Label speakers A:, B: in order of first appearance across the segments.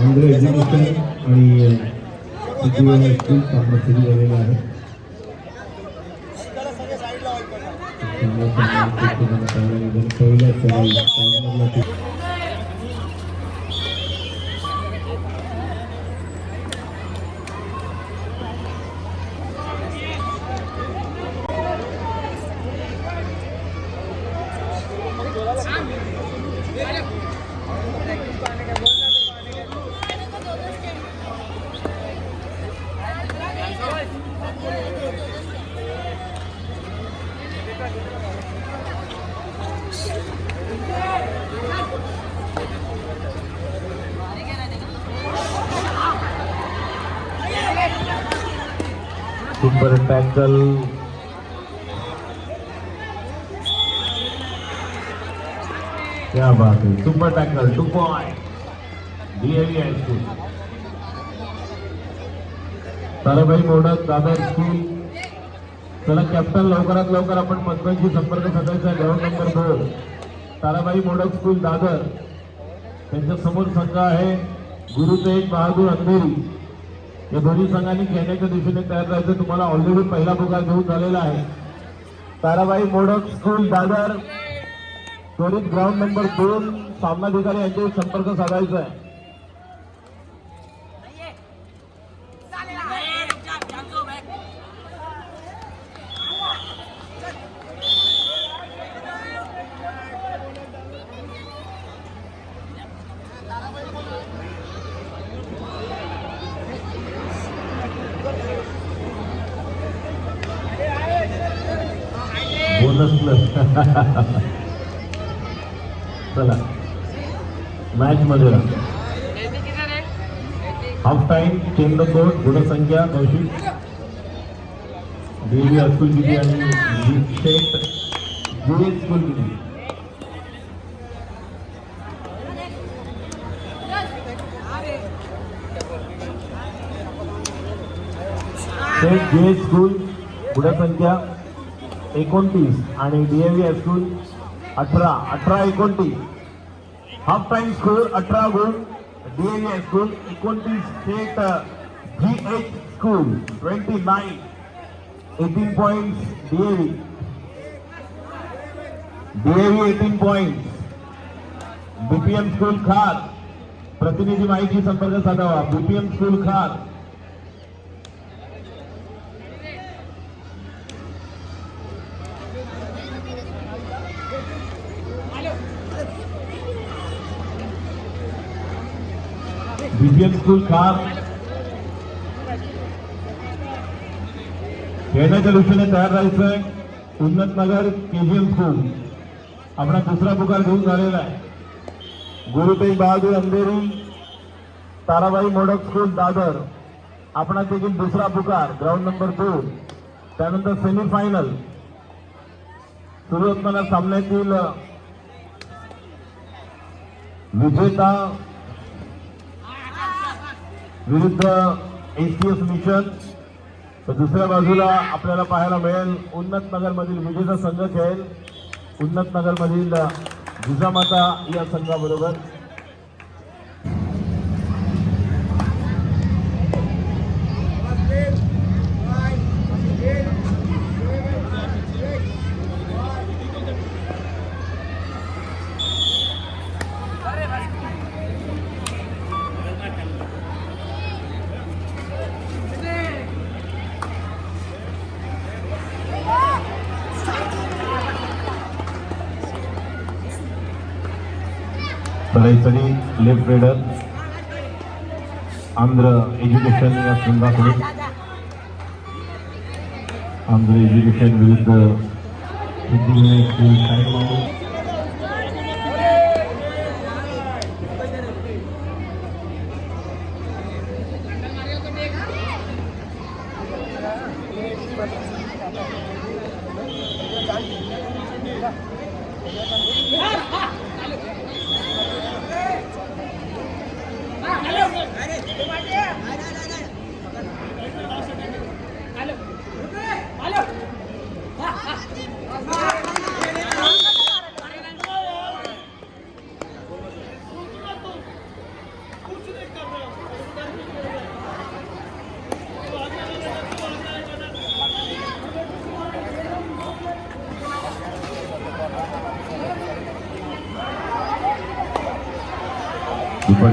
A: Andhra education आणि city school सामना सुरू झालेला आहे सुपर टॅकल क्या बात है super tackle two point DAV high school Tarabai Modak दादा स्कूल चला कॅप्टन लवकरात लवकर आपण पंचांशी संपर्क साधायचा ग्राउंड नंबर दोन ताराबाई मोडक स्कूल दादर. त्यांच्यासमोर संघ आहे. गुरु तेज बहादूर अंधेरी. या दोन्ही संघांनी खेळण्याच्या दिशेने तयार राहायचं. तुम्हाला ऑलरेडी पहिला पुकार घेऊन झालेला आहे. ताराबाई मोडक स्कूल दादर त्वरित ग्राउंड नंबर दोन सामनाधिकारी यांच्याशी संपर्क साधायचा आहे. बोनस प्लस चला. मॅच मध्ये हाफ टाइम केंद्र कोट गुणसंख्या कौशिक. देवी अतुल किती आणि शेख जुए स्कूल किती शेख जुए स्कूल गुणसंख्या एकोणतीस आणि डीएव्ही स्कूल अठरा अठरा एकोणतीस. हाफ टाइम स्कोर अठरा गुण. डीएव्ही स्कूल एकोणतीस state G H school twenty nine eighteen point DAV DAV eighteen point BPM school Khar प्रतिनिधी माहिती संपर्क साधावा BPM school Khar BPM school Khar खेळण्याच्या दृष्टीने तयार राहायचंय. उन्नत नगर केजीएम स्कूल आपला दुसरा पुकार घेऊन झालेला आहे. गुरुताई बहादूर अंधेरी ताराबाई मोडक स्कूल दादर. आपणा देखील दुसरा पुकार ग्राउंड नंबर दोन त्यानंतर सेमीफायनल सुरू असताना सामन्यातील विजेता विरुद्ध एस मिशन. तर दुसऱ्या बाजूला आपल्याला पाहायला मिळेल उन्नतनगरमधील विजेचा संघ खेळेल उन्नतनगरमधील जिजामाता या संघाबरोबर. सराईसरी लेफ्ट रेडर आंध्र एज्युकेशन या संघाकडून. आंध्र एज्युकेशन विरुद्ध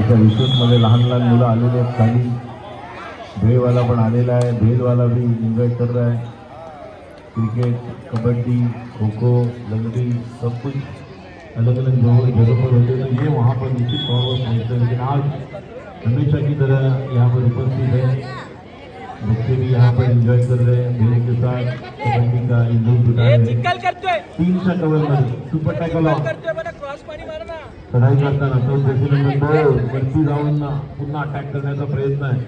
A: दुपारच्या विशेषमध्ये लहान लहान मुलं आलेले आहेत खाली. भेलवाला पण आलेला आहे. भेलवाला भी एंजॉय कर रहा है क्रिकेट कबड्डी खो खो लंगड़ी सब कुछ अलग अलग जगहों जगह पर होते हैं. तो ये वहाँ पर निश्चित तौर पर पहुँचते हैं। लेकिन आज हमेशा की तरह यहाँ पर उपस्थित है। बच्चे भी यहाँ पर एंजॉय कर रहे हैं। भेल के साथ कबड्डी का इंजॉय
B: हे।
A: रहे हैं
B: चिक्कल करतोय
A: तीनच्या कवरमध्ये सुपर टॅकल चढाई करताना तो जयसिंग वरती जाऊन पुन्हा अटॅक करण्याचा प्रयत्न आहे.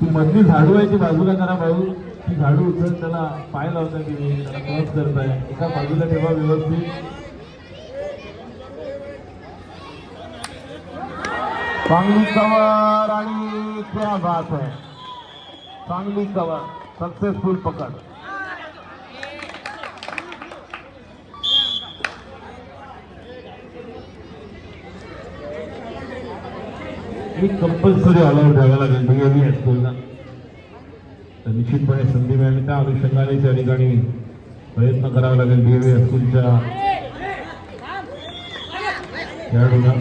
A: ती मधली झाडू आहे ती बाजूला करा भाऊ. ती झाडू उचलून त्याला पाय लावताय तुम्ही त्याला क्रॉस करताय. एका बाजूला ठेवा व्यवस्थित. चांगली कवर आणि क्या बात आहे. चांगली कवर सक्सेसफुल पकड. की कंपल्सरी ऑल आउट द्यावा लागेल डीएव्ही हायस्कूलला तर निश्चितपणे संधी मिळाली. त्या अनुषंगाने त्या ठिकाणी प्रयत्न करावा लागेल. डीएव्ही हायस्कूलच्या खेळाडूंना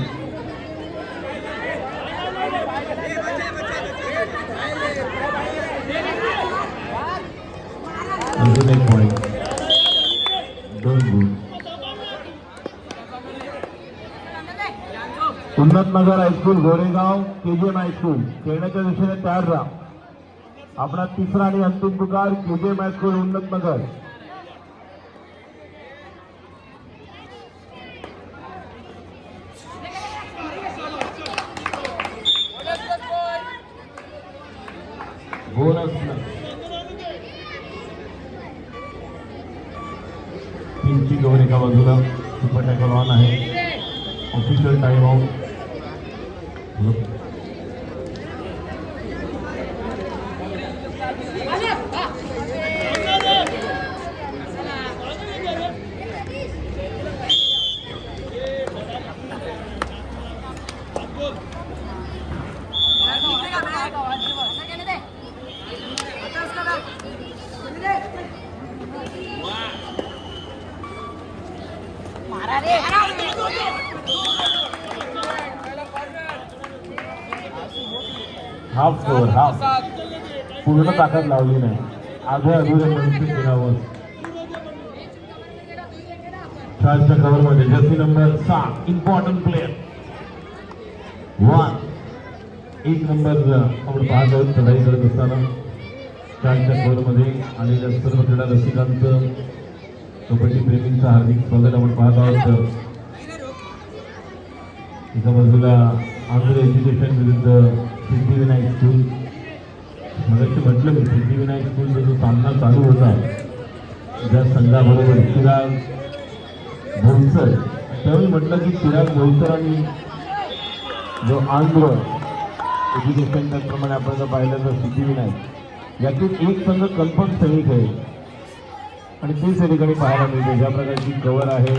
A: Unnatnagar high school Goregaon KGM high school खेळण्याच्या दिशेने तयार राहा. आपला तिसरा आणि अंतिम पुकार KGM high school Unnatnagar bonus तीनची गौर एका बाजूला सुपर टॅकल ऑन आहे official time out score half पूर्ण ताकद लावली नाही. आधे अधुरे केल्यावर चारच्या कव्हरमध्ये जर्सी नंबर सहा इम्पॉर्टंट प्लेअर वन एक नंबर आपण पाहत आहोत चढाई करत असताना. चारच्या कव्हरमध्ये आलेल्या सर्व क्रीडा रसिकांचं कबड्डी प्रेमींचं हार्दिक स्वागत आपण पाहत आहोत. एका बाजूला आंध्र एज्युकेशन विरुद्ध सिद्धिविनायक स्कूल. मगाशी म्हटलं मी सिद्धिविनायक स्कूलचा जो सामना चालू होता ज्या संघाबरोबर चिराग भोईसर त्यावेळी म्हटलं की चिराग भोईसर आणि जो आंध्र एज्युकेशन त्याचप्रमाणे आपण जर पाहिलं तर सिद्धिविनायक यातील एक संघ कल्पक सैनिक आहे. आणि ती या ठिकाणी पाहायला मिळते. ज्या प्रकारची कवर आहे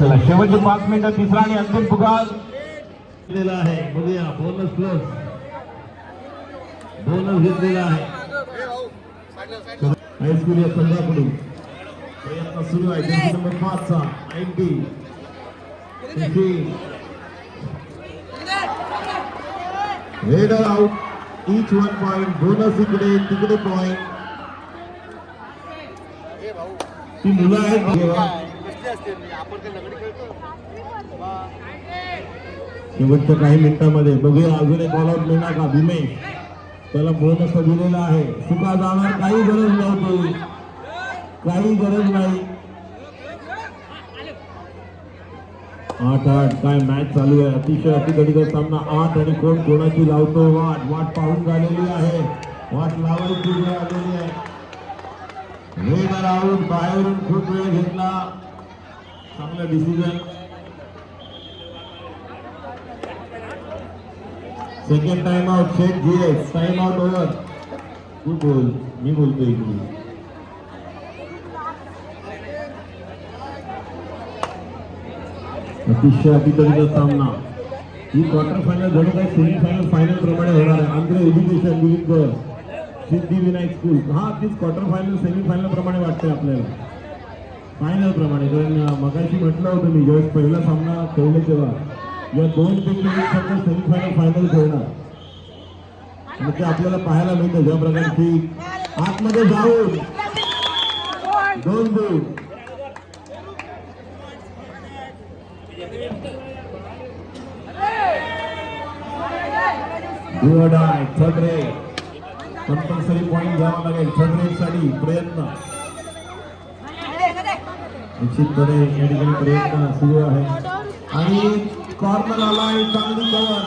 A: चला शेवटचे पाच मिनिटं तिसरा आणि अंतिम पुकार दिलेला आहे. बघूया बोनस प्लस बोनस घेतलेला आहे. हायस्कूल या संघाकडून प्रयत्न सुरू आहे. Jersey number पाचचा ninety raider out each one point bonus इकडे तिकडे पॉइंट ती मुलं आहेत. शेवटच्या काही मिनिटांमध्ये. बघूया अजून एक ऑलआउट मिळणार का? भीमे त्याला पूर्ण सजवलेला आहे. सुका जाणार काही गरज नव्हती. काही गरज नाही. आठ आठ. काय मॅच चालू आहे? अतिशय अतिगडित सामना. आठ आणि कोण कोणाची लावतो? वाट. वाट पाहून झालेली आहे. वाट लावायची वेळ आलेली आहे. रेडर बाहेरून खूप वेळ घेतला. चांगला decision second time out Sheikh GS time out over तू बोल मी बोलतोय इकडे. अतिशय अतितरीचा सामना. ही क्वार्टर फायनल जणू काही सेमी फायनल फायनल प्रमाणे होणार आहे. आंध्र एज्युकेशन विरुद्ध सिद्धिविनायक स्कूल हा तीच क्वार्टर फायनल सेमी फायनल प्रमाणे वाटतंय आपल्याला. फायनलप्रमाणे कारण मगाशी म्हटलं होतं मी ज्यावेळेस पहिला सामना खेळले तेव्हा. या दोन पैकी एक संघ फायनल खेळणार. आणि ते आपल्याला पाहायला मिळतं ज्या प्रकारची आतमध्ये जाऊन दोन दोन. आहे छत्रे. कंपल्सरी पॉईंट घ्यावा लागेल. छत्रेसाठी प्रयत्न. निश्चितपणे या ठिकाणी प्रयत्न सुरू आहे. आणि कॉर्नर आला आलाय चांगली कवर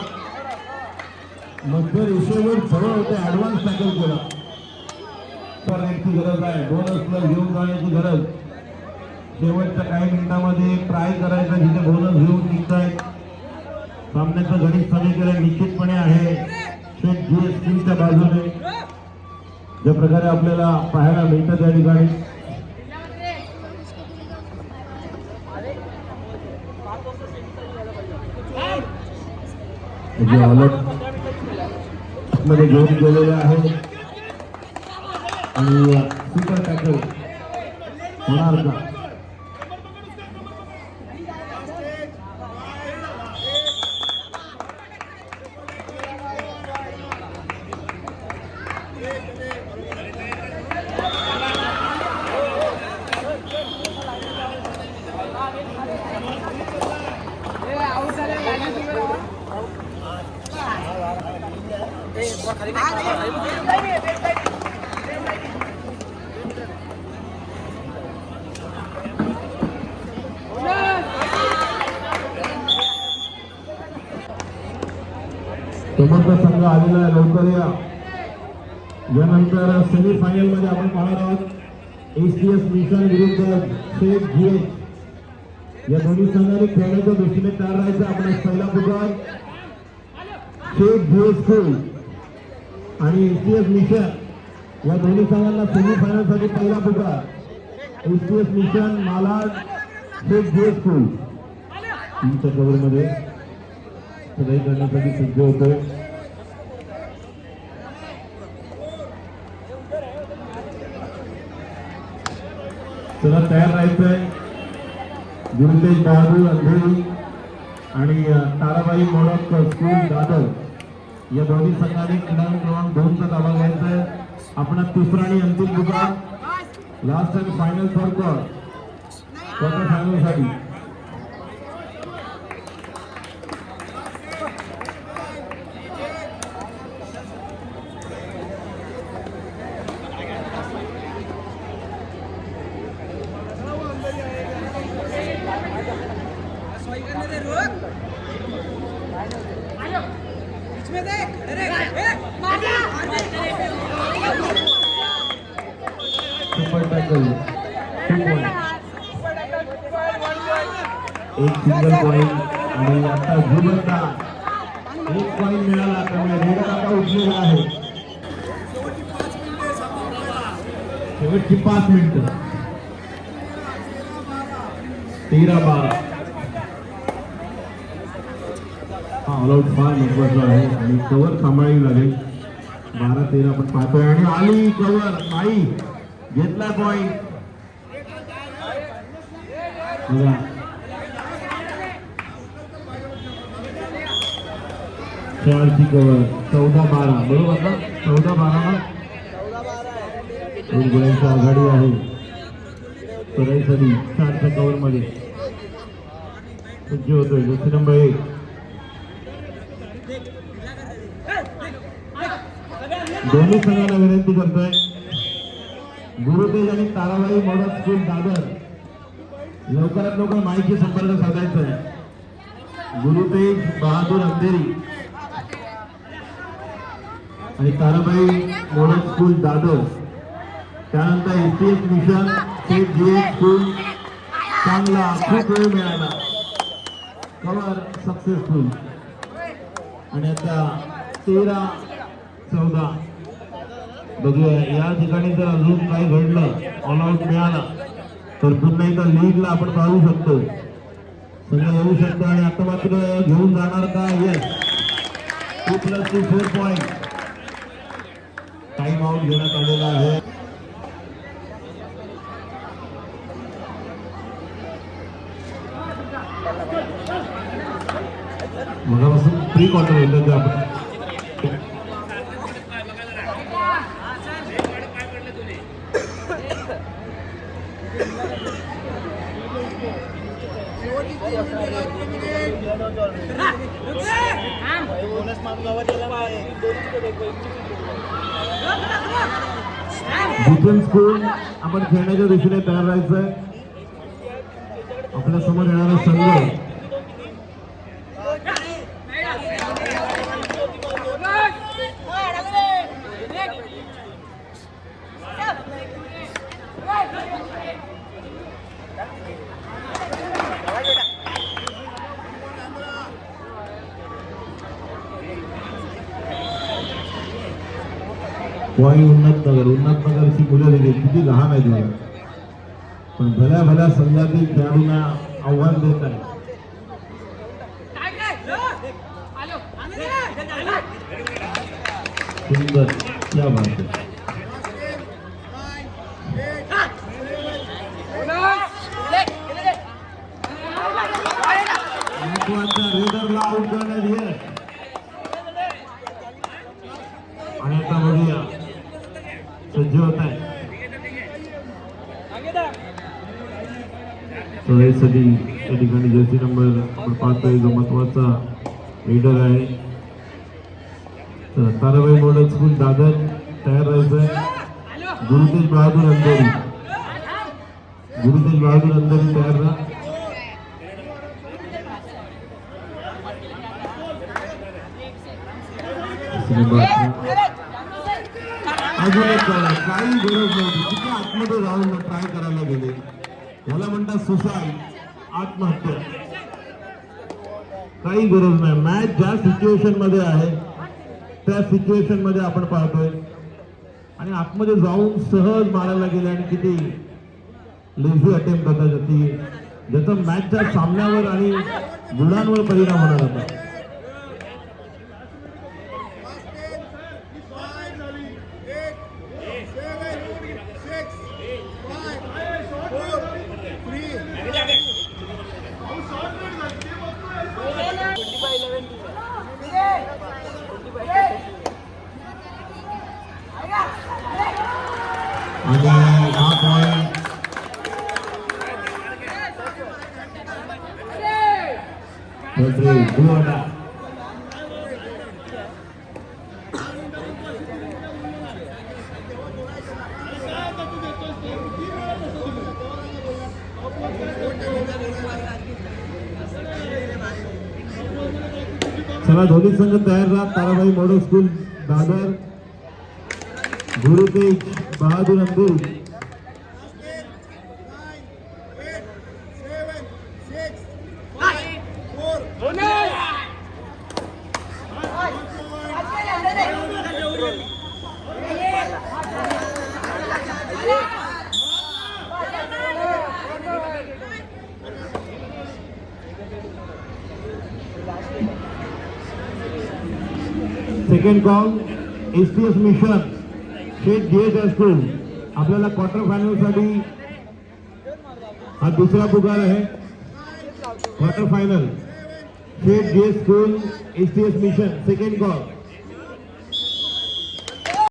A: मध्य रेषेवर जवळ होते ऍडव्हान्स टॅकल केला. तर गरज आहे. बोनस प्लस घेऊन जाण्याची गरज. शेवटच्या काही मिनिटांमध्ये ट्राय करायचा जिथे बोनस घेऊन निघतायत. सामन्याचं घरी समीकरण निश्चितपणे आहे. शेख जी एस टीच्या बाजूने. ज्या प्रकारे आपल्याला पाहायला मिळतं त्या ठिकाणी. म्हणजे अलर्टमध्ये घेऊन गेलेले आहे. आणि सुपर टॅकल होणार का समोरचा संघ आलेला आहे. लवकर या. यानंतर सेमी फायनलमध्ये आपण पाहणार आहोत. एस टी एस मिशन विरुद्ध शेख जीएस या दोन्ही संघाने खेळण्याच्या दृष्टीने तयार राहायचं. आपण पहिला पुकार शेख जीएस स्कूल आणि एस टी एस मिशन या दोन्ही संघांना सेमी फायनलसाठी पहिला पुकार S T S mission Malad Sheikh GS school तुमच्या कव्हरमध्ये करण्यासाठी सज्ज होतोय. चला तयार राहायचंय बहादूर अंधेरी आणि ताराबाई मोडक स्कूल दादर. या दोन्ही संघाने क्रीडांगण क्रमांक दोनचा ताबा घ्यायचा आहे आपण तिसरा आणि अंतिम पुकार last and final for quarter फायनलसाठी साठी सुपर टॅकल टू पॉईंट एक सिंगल पॉईंट आणि आता जुबलदा एक पॉईंट मिळाला त्यामुळे रेडर आता उठलेला आहे. शेवटची पाच मिनिट. तेरा बारा. हा ऑलआउट फार महत्त्वाचा आहे. आणि कवर सांभाळावी लागेल. बारा तेरा पण पाहतोय आणि आली कवर नाही घेतला पॉईंट बघा. चारची कवर चौदा बारा. बरोबर ना? चौदा बारा दोन गुणांची आघाडी आहे. सराईसाठी चारच्या कवर मध्ये. सज्ज होतोय. दुसरी नंबर एक. दोन्ही संघाला विनंती करतोय. गुरुतेज आणि ताराबाई मॉडल स्कूल दादर. लवकरात लवकर माहिती संपर्क साधायचा आहे. गुरुतेज बहादूर अंधेरी. आणि ताराबाई मॉडल स्कूल दादर त्यानंतर S T S mission Sheth G S school चांगला खूप वेळ मिळाला. कवर सक्सेसफुल आणि आता तेरा चौदा. बघूया या ठिकाणी जर अजून काही घडलं ऑल आउट मिळाला तर पुन्हा एकदा लीगला आपण पाहू शकतो. सगळं येऊ शकतो आणि आता मात्र घेऊन जाणार का? Yes two plus two four point time out घेण्यात आलेला आहे. मगापासून प्री क्वार्टर होतं ते आपण. भूतन स्कूल आपण खेळण्याच्या दिशेने तयार राहायचंय. आपल्यासमोर येणारा संघ. वाई उन्नत नगर उन्नत नगरची मुलं देखील किती लहान आहेत बघा. पण भल्या भल्या संघातील खेळाडूंना आव्हान देत आहे सुंदर क्या भाषेत सज्ज होत आहे. साठी या ठिकाणी जर्सी नंबर आपण पाहतोय जो महत्त्वाचा लीडर आहे. तर ताराबाई मॉडेल स्कूल दादर तयार राहायचंय गुरुतेज बहादूर अंधेरी. गुरुतेज बहादूर अंधेरी तयार राहा. नंबर. अजून एक काही गरज नव्हती. किती आतमध्ये जाऊन ट्राय करायला गेले? याला म्हणतात सुसाईड आत्महत्या. काही गरज नाही. मॅच ज्या सिच्युएशनमध्ये आहे त्या सिच्युएशनमध्ये आपण पाहतोय. आणि आतमध्ये जाऊन सहज मारायला गेले आणि किती? लेझी अटेम्प्ट होता ज्याची ज्याचा मॅचच्या सामन्यावर आणि गुणांवर परिणाम होणार होता. आणि हा पॉईंट गुवाडा चला दोन्ही संघ तयार राहा Tarabai model school Dadar Gurutej. Bahadur Andheri second call S T S mission Sheth ji school आपल्याला क्वार्टर फायनलसाठी हा दुसरा पुकार आहे. Quarter final Sheth gate school S T S mission second call